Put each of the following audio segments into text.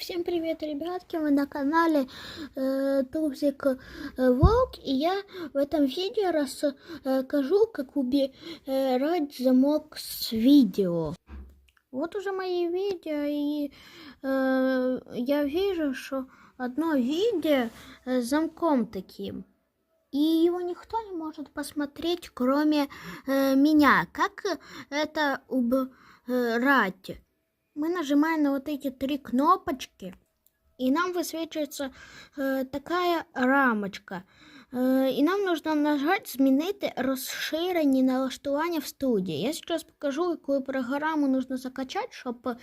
Всем привет, ребятки! Вы на канале э, Тузик э, Волк, и я в этом видео расскажу, как убирать замок с видео. Вот уже мои видео, и э, я вижу, что одно видео с замком таким. И его никто не может посмотреть, кроме э, меня. Как это убрать? мы нажимаем на вот эти три кнопочки, и нам высвечивается э, такая рамочка. Э, і нам нужно нажать змінити розширені налаштування в студії. Я сейчас покажу, какую программу нужно закачать, чтобы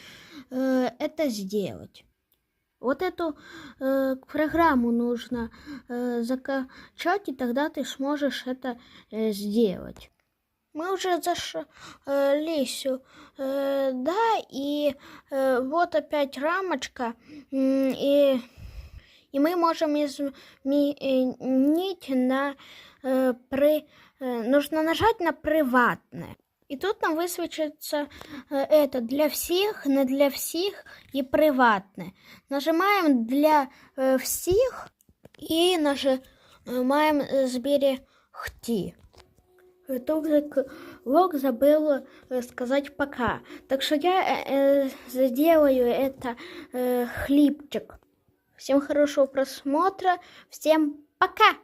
э, это сделать. Вот эту э, программу нужно э, закачать, и тогда ты сможешь это э, сделать. Мы уже зашли сюда, и э, вот опять рамочка, и, и мы можем изменить на э, при, э, нужно нажать на приватное. И тут нам высвечивается это для всех, не для всех и приватное. Нажимаем для всех и нажимаем «Сберегти». Лок забыл сказать пока. Так что я э, сделаю это э, хлебчик. Всем хорошего просмотра. Всем пока!